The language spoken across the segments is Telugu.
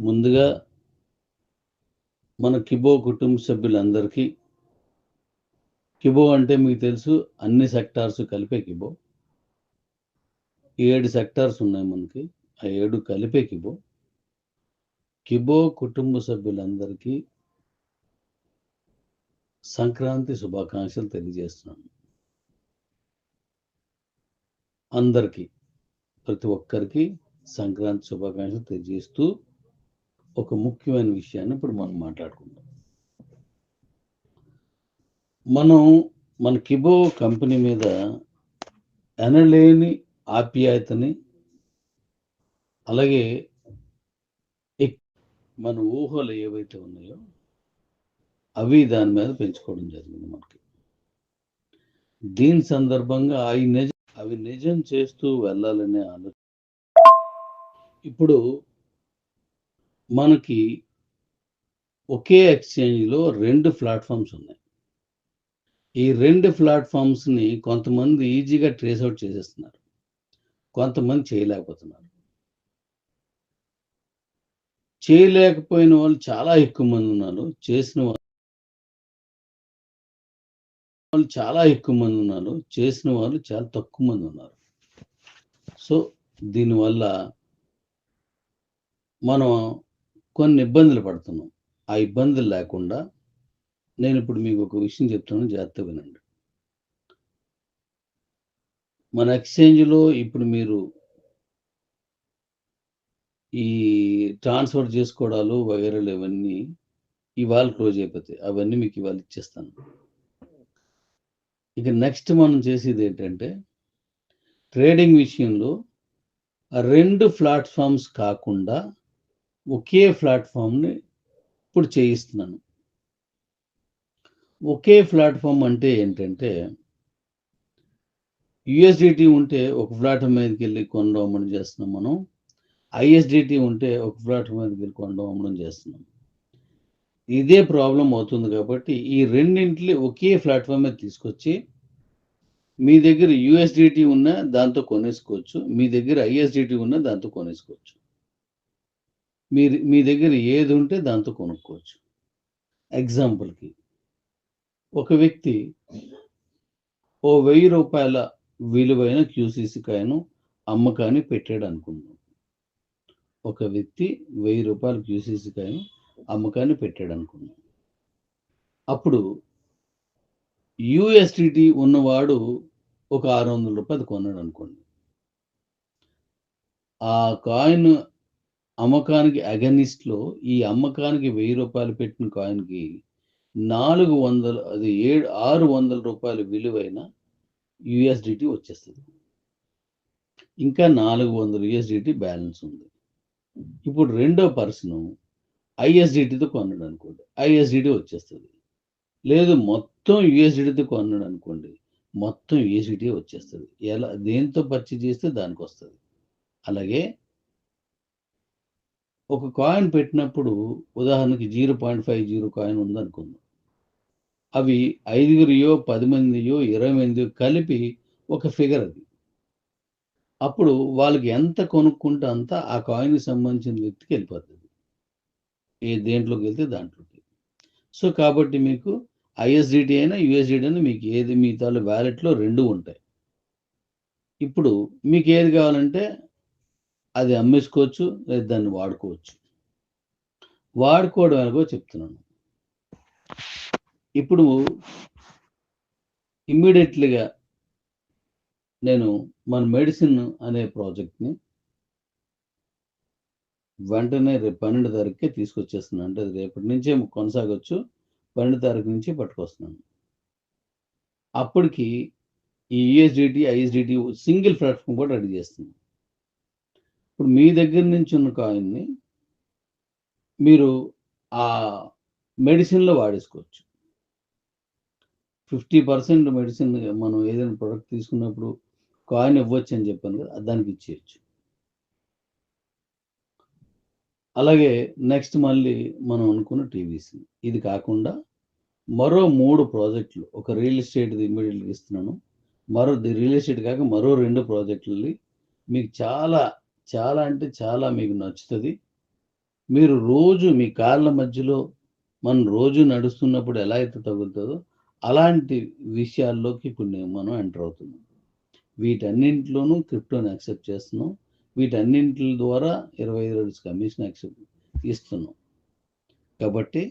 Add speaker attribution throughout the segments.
Speaker 1: ముందుగా మన కిబో కుటుంబ సభ్యులందరికీ కిబో అంటే మీకు తెలుసు అన్ని సెక్టార్స్ కలిపే కిబో. ఏడు సెక్టార్స్ ఉన్నాయి మనకి ఆ ఏడు కలిపే కిబో. కిబో కుటుంబ సభ్యులందరికీ సంక్రాంతి శుభాకాంక్షలు తెలియజేస్తున్నాను. అందరికీ ప్రతి ఒక్కరికి సంక్రాంతి శుభాకాంక్షలు తెలియజేస్తూ ఒక ముఖ్యమైన విషయాన్ని ఇప్పుడు మనం మాట్లాడుకుందాం. మనం మన కిబో కంపెనీ మీద ఎనలేని ఆప్యాయతని అలాగే మన ఊహలు ఏవైతే ఉన్నాయో అవి దాని మీద పెంచుకోవడం జరిగింది మనకి. దీని సందర్భంగా అవి నిజం అవి నిజం చేస్తూ వెళ్ళాలనే ఆలోచన. ఇప్పుడు మనకి ఒకే ఎక్స్చేంజ్లో రెండు ప్లాట్ఫామ్స్ ఉన్నాయి. ఈ రెండు ప్లాట్ఫామ్స్ని కొంతమంది ఈజీగా ట్రేస్ అవుట్ చేసేస్తున్నారు. కొంతమంది చేయలేకపోతున్నారు. చేయలేకపోయిన వాళ్ళు చాలా ఎక్కువ మంది ఉన్నారు. చేసిన వాళ్ళు వాళ్ళు చాలా ఎక్కువ మంది ఉన్నారు. చేసిన వాళ్ళు చాలా తక్కువ మంది ఉన్నారు. సో దీనివల్ల మనం కొన్ని ఇబ్బందులు పడుతున్నాం. ఆ ఇబ్బందులు లేకుండా నేను ఇప్పుడు మీకు ఒక విషయం చెప్తాను జాగ్రత్తగా వినండి. మన ఎక్స్చేంజ్లో ఇప్పుడు మీరు ఈ ట్రాన్స్ఫర్ చేసుకోవడాలు వగైరాలు ఇవన్నీ ఇవాళ క్లోజ్ అయిపోతాయి. అవన్నీ మీకు ఇవాళ ఇచ్చేస్తాను. ఇక నెక్స్ట్ మనం చేసేది ఏంటంటే ట్రేడింగ్ విషయంలో రెండు ప్లాట్ఫామ్స్ కాకుండా ఒకే ప్లాట్ఫామ్ని ఇప్పుడు చేయిస్తున్నాను. ఒకే ప్లాట్ఫామ్ అంటే ఏంటంటే యుఎస్డిటీ ఉంటే ఒక ప్లాట్ఫామ్ మీదకి వెళ్ళి కొనడం అమ్మడం చేస్తున్నాం మనం. ఐఎస్డిటి ఉంటే ఒక ప్లాట్ఫామ్ మీదకి వెళ్ళి కొనడం అమ్మడం చేస్తున్నాం. ఇదే ప్రాబ్లం అవుతుంది కాబట్టి ఈ రెండింటిని ఒకే ప్లాట్ఫామ్ మీద తీసుకొచ్చి మీ దగ్గర యుఎస్డిటీ ఉన్న దాంతో కొనేసుకోవచ్చు మీ దగ్గర ఐఎస్డిటీ ఉన్న దాంతో కొనేసుకోవచ్చు. మీరు మీ దగ్గర ఏది ఉంటే దాంతో కొనుక్కోవచ్చు. ఎగ్జాంపుల్కి ఒక వ్యక్తి ఓ వెయ్యి రూపాయల విలువైన క్యూసీసీ కాయను అమ్మకాన్ని పెట్టాడు అనుకుందాం. ఒక వ్యక్తి వెయ్యి రూపాయల క్యూసీసీ కాయను అమ్మకాన్ని పెట్టాడు అనుకుందాం. అప్పుడు యుఎస్టిటి ఉన్నవాడు ఒక ఆరు వందల రూపాయలు కొన్నాడు అనుకోండి. ఆ కాయిన్ అమ్మకానికి అగనిస్ట్లో ఈ అమ్మకానికి వెయ్యి రూపాయలు పెట్టిన కాయిన్కి నాలుగు వందలు అది ఏడు ఆరు వందల రూపాయల విలువైన యుఎస్డిటి వచ్చేస్తుంది. ఇంకా నాలుగు వందల యుఎస్డిటి బ్యాలెన్స్ ఉంది. ఇప్పుడు రెండో పర్సన్ ఐఎస్డిటితో కొన్నాడు అనుకోండి ఐఎస్డిటి వచ్చేస్తుంది. లేదు మొత్తం యుఎస్డిటీతో కొన్నాడు అనుకోండి మొత్తం యుఎస్డిటీ వచ్చేస్తుంది. ఎలా దేంతో పర్చేజ్ చేస్తే దానికి వస్తుంది అలాగే ఒక కాయిన్ పెట్టినప్పుడు ఉదాహరణకి zero point five zero coin ఉందనుకుందాం. అవి ఐదుగురియో పది మందియో ఇరవై మందియో కలిపి ఒక ఫిగర్ అది. అప్పుడు వాళ్ళకి ఎంత కొనుక్కుంటే అంత ఆ కాయిన్కి సంబంధించిన వ్యక్తికి వెళ్ళిపోతుంది ఏ దేంట్లోకి వెళ్తే దాంట్లోకి. సో కాబట్టి మీకు ఐఎస్డిటి అయినా యుఎస్డిటి అయినా మీకు ఏది మీ తాలూ వ్యాలెట్లో రెండు ఉంటాయి. ఇప్పుడు మీకు ఏది కావాలంటే అది అమ్మేసుకోవచ్చు లేదా దాన్ని వాడుకోవచ్చు. వాడుకోవడం ఎలాగో చెప్తున్నాను. ఇప్పుడు ఇమ్మీడియట్లీగా నేను మన మెడిసిన్ అనే ప్రాజెక్ట్ని వెంటనే రేపు పన్నెండు తారీఖుకే తీసుకొచ్చేస్తున్నాను. అంటే అది రేపటి నుంచే కొనసాగొచ్చు పన్నెండు తారీఖు నుంచి పట్టుకొస్తున్నాను. అప్పటికి ఈ యుఎస్డిటి ఐఎస్డిటి సింగిల్ ప్లాట్ఫామ్ కూడా రెడీ చేస్తున్నాను. ఇప్పుడు మీ దగ్గర నుంచి ఉన్న కాయిన్ని మీరు ఆ మెడిసిన్లో వాడేసుకోవచ్చు. ఫిఫ్టీ పర్సెంట్ మెడిసిన్ మనం ఏదైనా ప్రొడక్ట్ తీసుకున్నప్పుడు కాయిన్ ఇవ్వచ్చు అని చెప్పాను కదా దానికి ఇచ్చేయచ్చు. అలాగే నెక్స్ట్ మళ్ళీ మనం అనుకున్న టీవీసీ ఇది కాకుండా మరో మూడు ప్రాజెక్టులు ఒక రియల్ ఎస్టేట్ ఇమ్మీడియట్గా ఇస్తున్నాను. మరో రియల్ ఎస్టేట్ కాక మరో రెండు ప్రాజెక్టులని మీకు చాలా చాలా అంటే చాలా మీకు నచ్చుతుంది. మీరు రోజు మీ కాళ్ళ మధ్యలో మనం రోజు నడుస్తున్నప్పుడు ఎలా అయితే తగులుతుందో అలాంటి విషయాల్లోకి ఇప్పుడు మనం ఎంటర్ అవుతున్నాం. వీటన్నింటిలోనూ క్రిప్టోని యాక్సెప్ట్ చేస్తున్నాం. వీటన్నింటి ద్వారా ఇరవై ఐదు రోజు కమిషన్ యాక్సెప్ట్ ఇస్తున్నాం. కాబట్టి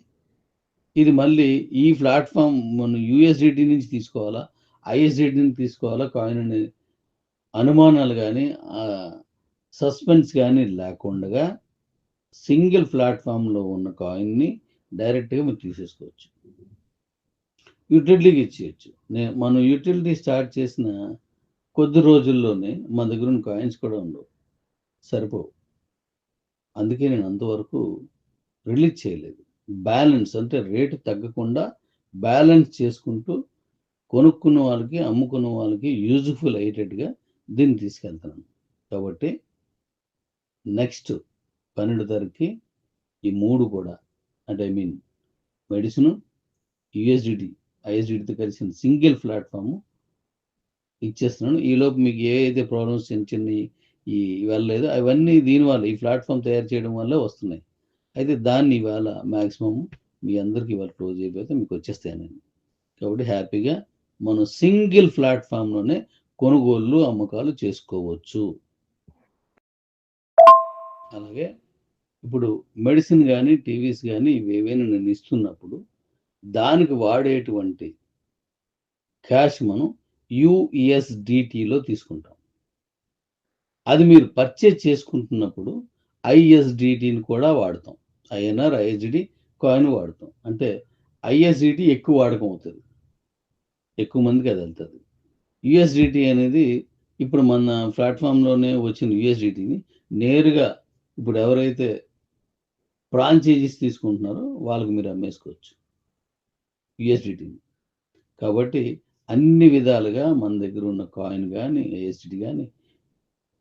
Speaker 1: ఇది మళ్ళీ ఈ ప్లాట్ఫామ్ మనం యూఎస్డిటి నుంచి తీసుకోవాలా? ఐఎస్డిటి నుంచి తీసుకోవాలా? కాయిన్ అనే అనుమానాలు కానీ సస్పెన్స్ కానీ లేకుండా సింగిల్ ప్లాట్ఫామ్లో ఉన్న కాయిన్ని డైరెక్ట్గా మీరు తీసేసుకోవచ్చు. యూటిలిటీకి ఇచ్చేయచ్చు. నేను మనం యూటిలిటీ స్టార్ట్ చేసిన కొద్ది రోజుల్లోనే మన దగ్గర ఉన్న కాయిన్స్ కూడా ఉండవు. సరిపోవు. అందుకే నేను అంతవరకు రిలీజ్ చేయలేదు. బ్యాలెన్స్ అంటే రేటు తగ్గకుండా బ్యాలెన్స్ చేసుకుంటూ కొనుక్కున్న వాళ్ళకి అమ్ముకున్న వాళ్ళకి యూజ్ఫుల్ అయ్యేటట్టుగా దీన్ని తీసుకెళ్తాను కాబట్టి నెక్స్ట్ పన్నెండు తారీఖుకి ఈ మూడు కూడా అంటే ఐ మీన్ మెడిసిన్ యుఎస్డిటి ఐఎస్డిటితో కలిసిన సింగిల్ ప్లాట్ఫామ్ ఇచ్చేస్తున్నాను. ఈలోపు మీకు ఏ అయితే ప్రాబ్లమ్స్ చిన్న చిన్న ఈ వెళ్ళలేదు అవన్నీ దీనివల్ల ఈ ప్లాట్ఫామ్ తయారు చేయడం వల్ల వస్తున్నాయి. అయితే దాన్ని ఇవాళ మ్యాక్సిమం మీ అందరికి ఇవాళ క్లోజ్ అయిపోతే మీకు వచ్చేస్తాయని. కాబట్టి హ్యాపీగా మనం సింగిల్ ప్లాట్ఫామ్లోనే కొనుగోళ్ళు అమ్మకాలు చేసుకోవచ్చు. అలాగే ఇప్పుడు మెడిసిన్ కానీ టీవీస్ కానీ ఇవి ఏవైనా నేను ఇస్తున్నప్పుడు దానికి వాడేటువంటి క్యాష్ మనం యుఎస్డిటీలో తీసుకుంటాం. అది మీరు పర్చేజ్ చేసుకుంటున్నప్పుడు ఐఎస్డిటీని కూడా వాడతాం. ఐఎన్ఆర్ ఐఎస్డి కాయిన్ వాడతాం. అంటే ఐఎస్డిటి ఎక్కువ వాడకం అవుతుంది. ఎక్కువ మందికి అది వెళ్తుంది. యుఎస్డిటి అనేది ఇప్పుడు మన ప్లాట్ఫామ్లోనే వచ్చిన యుఎస్డిటిని నేరుగా ఇప్పుడు ఎవరైతే ఫ్రాంచైజీస్ తీసుకుంటున్నారో వాళ్ళకి మీరు అమ్మేసుకోవచ్చు. యుఎస్డిటిని కాబట్టి అన్ని విధాలుగా మన దగ్గర ఉన్న కాయిన్ కానీ ఏఎస్డిటి కానీ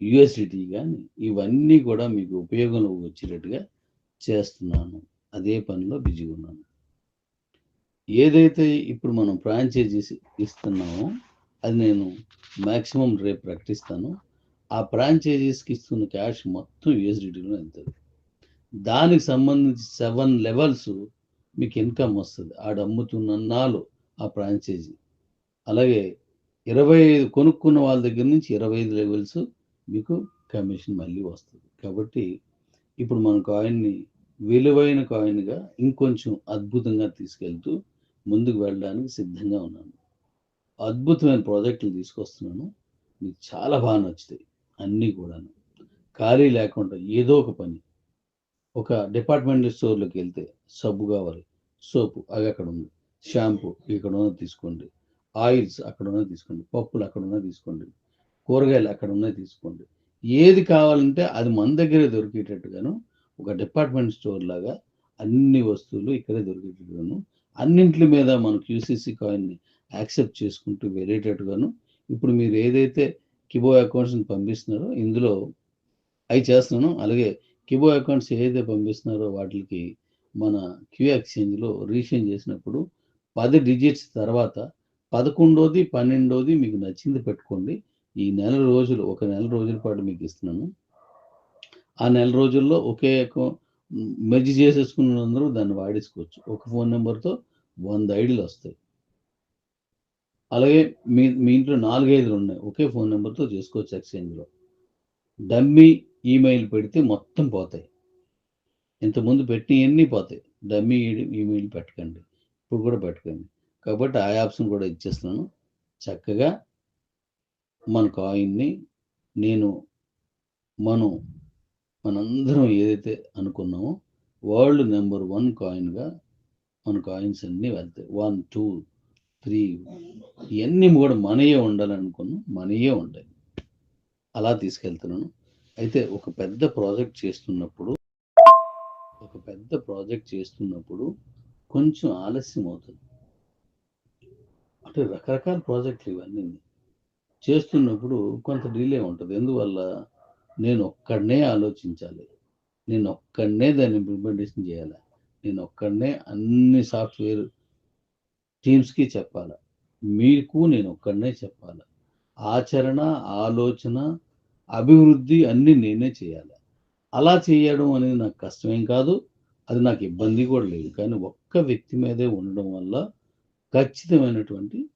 Speaker 1: యుఎస్డిటి కానీ ఇవన్నీ కూడా మీకు ఉపయోగంలో వచ్చేటట్టుగా చేస్తున్నాను. అదే పనిలో బిజీగా ఉన్నాను. ఏదైతే ఇప్పుడు మనం ఫ్రాంచైజీస్ ఇస్తున్నామో అది నేను మ్యాక్సిమం రేపు ప్రకటిస్తాను ఆ ఫ్రాంచైజీస్కి ఇస్తున్న క్యాష్ మొత్తం యూఎస్డిటీలో వెళ్తుంది. దానికి సంబంధించి సెవెన్ లెవెల్స్ మీకు ఇన్కమ్ వస్తుంది. ఆడ అమ్ముతున్న నాలు ఆ ఫ్రాంచైజీ అలాగే ఇరవై ఐదు కొనుక్కున్న వాళ్ళ దగ్గర నుంచి ఇరవై ఐదు లెవెల్స్ మీకు కమిషన్ మళ్ళీ వస్తుంది. కాబట్టి ఇప్పుడు మన కాయిన్ని విలువైన కాయిన్గా ఇంకొంచెం అద్భుతంగా తీసుకెళ్తూ ముందుకు వెళ్ళడానికి సిద్ధంగా ఉన్నాను. అద్భుతమైన ప్రాజెక్టులు తీసుకొస్తున్నాను. మీకు చాలా బాగా నచ్చుతాయి. అన్నీ కూడాను. ఖాళీ లేకుండా ఏదో ఒక పని. ఒక డిపార్ట్మెంటల్ స్టోర్లోకి వెళ్తే సబ్బు కావాలి సోపు అది అక్కడ ఉంది. షాంపూ ఇక్కడ ఉన్నది తీసుకోండి ఆయిల్స్ అక్కడ ఉన్నది తీసుకోండి పప్పులు అక్కడ ఉన్నది తీసుకోండి కూరగాయలు అక్కడ ఉన్నది తీసుకోండి. ఏది కావాలంటే అది మన దగ్గరే దొరికేటట్టుగాను ఒక డిపార్ట్మెంట్ స్టోర్ లాగా అన్ని వస్తువులు ఇక్కడే దొరికేటట్టుగాను అన్నింటి మీద మనకు యూసీసీ కాయిన్ని యాక్సెప్ట్ చేసుకుంటూ వెళ్ళేటట్టుగాను ఇప్పుడు మీరు ఏదైతే కిబో అకౌంట్స్ని పంపిస్తున్నారో. ఇందులో అవి చేస్తున్నాను. అలాగే కిబో అకౌంట్స్ ఏదైతే పంపిస్తున్నారో వాటికి మన క్యూ ఎక్స్చేంజ్లో రీచేంజ్ చేసినప్పుడు పది డిజిట్స్ తర్వాత పదకొండోది పన్నెండోది మీకు నచ్చింది పెట్టుకోండి. ఈ నెల రోజులు ఒక నెల రోజుల పాటు మీకు ఇస్తున్నాను. ఆ నెల రోజుల్లో ఒకే మెర్జ్ చేసేసుకున్న అందరూ దాన్ని వాడేసుకోవచ్చు. ఒక ఫోన్ నెంబర్తో వంద ఐడీలు వస్తాయి. అలాగే మీ మీ ఇంట్లో నాలుగైదులు ఉన్నాయి. ఒకే ఫోన్ నెంబర్తో చేసుకోవచ్చు ఎక్స్చేంజ్లో. డమ్మీ ఈమెయిల్ పెడితే మొత్తం పోతాయి. ఇంతకుముందు పెట్టినవన్నీ పోతాయి. డమ్మీ ఈమెయిల్ పెట్టకండి. ఇప్పుడు కూడా పెట్టకండి. కాబట్టి ఆ ఆప్షన్ కూడా ఇచ్చేస్తున్నాను. చక్కగా మన కాయిన్ని నేను మనం మనందరం ఏదైతే అనుకున్నామో వరల్డ్ నెంబర్ వన్ కాయిన్గా మన కాయిన్స్ అన్నీ వెళ్తాయి. వన్ టూ త్రీ ఇవన్నీ కూడా మనయే ఉండాలనుకున్నాం మనయే ఉంటాయి అలా తీసుకెళ్తున్నాను. అయితే ఒక పెద్ద ప్రాజెక్ట్ చేస్తున్నప్పుడు ఒక పెద్ద ప్రాజెక్ట్ చేస్తున్నప్పుడు కొంచెం ఆలస్యం అవుతుంది. అంటే రకరకాల ప్రాజెక్టులు ఇవన్నీ. చేస్తున్నప్పుడు కొంత డిలే ఉంటుంది. ఎందువల్ల? నేను ఒక్కడనే ఆలోచించాలి. నేను ఒక్కడనే దాన్ని ఇంప్లిమెంటేషన్ చేయాలి. నేను ఒక్కడనే అన్ని సాఫ్ట్వేర్ టీమ్స్కి చెప్పాలి. మీకు నేను ఒక్కడనే చెప్పాలి. ఆచరణ ఆలోచన అభివృద్ధి అన్నీ నేనే చేయాలి. అలా చేయడం అనేది నాకు కష్టమేం కాదు. అది నాకు ఇబ్బంది కూడా లేదు. కానీ ఒక్క వ్యక్తి మీదే ఉండడం వల్ల ఖచ్చితమైనటువంటి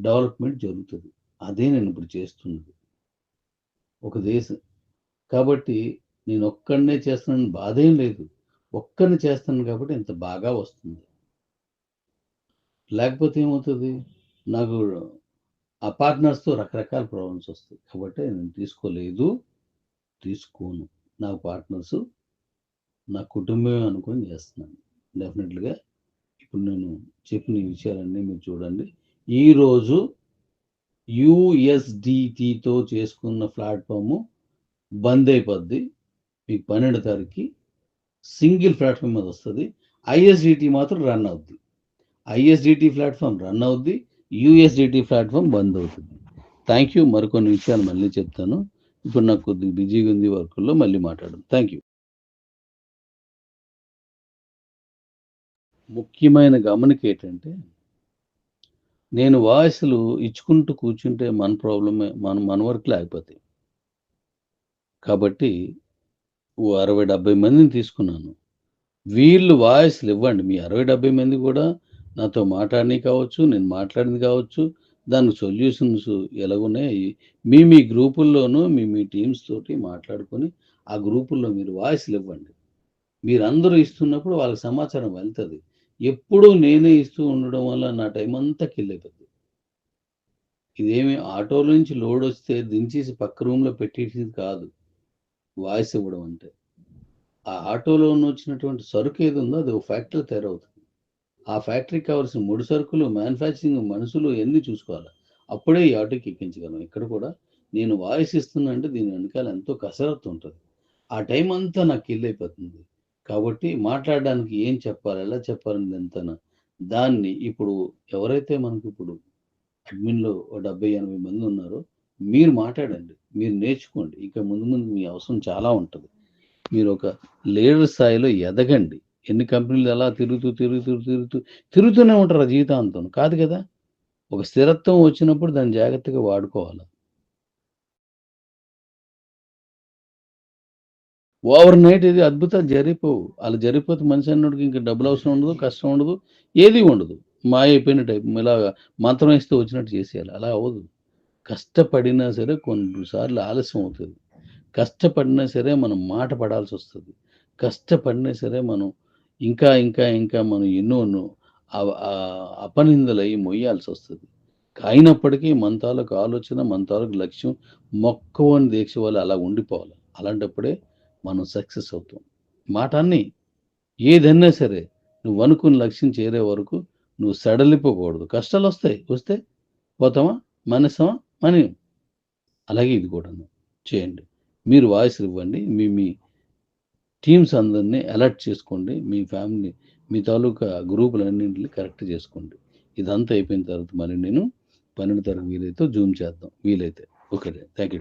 Speaker 1: డెవలప్మెంట్ జరుగుతుంది. అదే నేను ఇప్పుడు చేస్తున్నది. ఒక దేశం. కాబట్టి నేను ఒక్కడనే చేస్తున్నాను బాధ ఏం లేదు. ఒక్కడిని చేస్తాను కాబట్టి ఇంత బాగా వస్తుంది. లేకపోతే ఏమవుతుంది? నాకు ఆ పార్ట్నర్స్తో రకరకాల ప్రాబ్లమ్స్ వస్తాయి. కాబట్టి నేను తీసుకోలేదు తీసుకోను. నా పార్ట్నర్స్ నా కుటుంబమే అనుకొని చేస్తున్నాను. డెఫినెట్గా ఇప్పుడు నేను చెప్పిన ఈ విషయాలన్నీ మీరు చూడండి. ఈరోజు యుఎస్డిటితో చేసుకున్న ప్లాట్ఫాము బంద్ అయిపోద్ది. మీకు పన్నెండు తారీఖుకి సింగిల్ ప్లాట్ఫామ్ మీద వస్తుంది. ఐఎస్డిటి మాత్రం రన్ అవుద్ది. ఐఎస్డిటి ప్లాట్ఫామ్ రన్ అవుద్ది యుఎస్డిటి ప్లాట్ఫామ్ బంద్ అవుతుంది. Thank you. మరికొన్ని విషయాలు మళ్ళీ చెప్తాను. ఇప్పుడు నాకు కొద్దిగా బిజీగా ఉంది వర్క్లో మళ్ళీ మాట్లాడడం థ్యాంక్ యూ. ముఖ్యమైన గమనిక ఏంటంటే నేను వాయిస్లు ఇచ్చుకుంటూ కూర్చుంటే మన ప్రాబ్లమే మన మన వర్క్ లేకపోతే కాబట్టి ఓ అరవై డెబ్బై మందిని తీసుకున్నాను. వీళ్ళు వాయిస్లు ఇవ్వండి. మీ అరవై డెబ్బై మంది కూడా నాతో మాట్లాడినవి కావచ్చు నేను మాట్లాడింది కావచ్చు దానికి సొల్యూషన్స్ ఎలాగున్నాయి మీ మీ గ్రూపుల్లోనూ మీ మీ టీమ్స్ తోటి మాట్లాడుకొని ఆ గ్రూపుల్లో మీరు వాయిస్లు ఇవ్వండి. మీరు అందరూ ఇస్తున్నప్పుడు వాళ్ళకి సమాచారం వెళ్తుంది. ఎప్పుడూ నేనే ఇస్తూ ఉండడం వల్ల నా టైం అంతా కిల్లైపోతుంది ఇదేమి ఆటోలో నుంచి లోడ్ వస్తే దించేసి పక్క రూమ్లో పెట్టేసింది కాదు వాయిస్ ఇవ్వడం అంటే. ఆ ఆటోలో వచ్చినటువంటి సరుకు ఏది ఉందో అది ఒక ఫ్యాక్టరీ తయారవుతుంది. ఆ ఫ్యాక్టరీకి కావాల్సిన ముడి సరుకులు మ్యానుఫ్యాక్చరింగ్ మనుషులు ఎన్ని చూసుకోవాలి? అప్పుడే ఈ ఆటోకి ఎక్కించగలం. ఇక్కడ కూడా నేను వాయిస్ ఇస్తున్నా అంటే దీని వెనకాల ఎంతో కసరత్తు ఉంటుంది. ఆ టైం అంతా నాకు కిల్ అయిపోతుంది కాబట్టి మాట్లాడడానికి ఏం చెప్పాలి ఎలా చెప్పాలని ఎంతనా దాన్ని ఇప్పుడు ఎవరైతే మనకు ఇప్పుడు అడ్మిన్లో ఓ డెబ్బై ఎనభై మంది ఉన్నారో మీరు మాట్లాడండి. మీరు నేర్చుకోండి. ఇంకా ముందు ముందు మీ అవసరం చాలా ఉంటుంది. మీరు ఒక లీడర్ స్థాయిలో ఎదగండి. ఎన్ని కంపెనీలు అలా తిరుగుతూ తిరుగుతూ తిరుగుతూ తిరుగుతూనే ఉంటారు ఆ జీవితాంతం. కాదు కదా? ఒక స్థిరత్వం వచ్చినప్పుడు దాన్ని జాగ్రత్తగా వాడుకోవాలి. ఓవర్ నైట్ ఇది అద్భుతాలు జరిగిపోవు. అలా జరిగిపోతే మనిషి అన్నోడికి ఇంకా డబ్బులు అవసరం ఉండదు కష్టం ఉండదు ఏది ఉండదు. మాయ అయిపోయిన టైప్ ఇలా మంత్రం వేస్తే వచ్చినట్టు చేసేయాలి. అలా అవ్వదు. కష్టపడినా సరే కొన్నిసార్లు ఆలస్యం అవుతుంది. కష్టపడినా సరే మనం మాట పడాల్సి వస్తుంది. కష్టపడినా సరే మనం ఇంకా ఇంకా ఇంకా మనం ఎన్నో ఎన్నో అపనిందలై మొయ్యాల్సి వస్తుంది అయినప్పటికీ మంతాలకు ఆలోచన మంతాలకు లక్ష్యం మొక్కవని దీక్ష వాళ్ళు అలా ఉండిపోవాలి. అలాంటప్పుడే మనం సక్సెస్ అవుతాం. మాట అన్ని ఏదన్నా సరే నువ్వు అనుకున్న లక్ష్యం చేరే వరకు నువ్వు సడలిపోకూడదు. కష్టాలు వస్తాయి వస్తే పోతామా? మనసమా మనీ అలాగే ఇది కూడా చేయండి. మీరు వాయిస్ ఇవ్వండి మీ మీ టీమ్స్ అందరినీ అలర్ట్ చేసుకోండి. మీ ఫ్యామిలీ మీ తాలూకా గ్రూపులన్నింటినీ కరెక్ట్ చేసుకోండి. ఇదంతా అయిపోయిన తర్వాత మళ్ళీ నేను పన్నెండు తరగతి వీలైతే జూమ్ చేద్దాం. వీలైతే. Okay thank you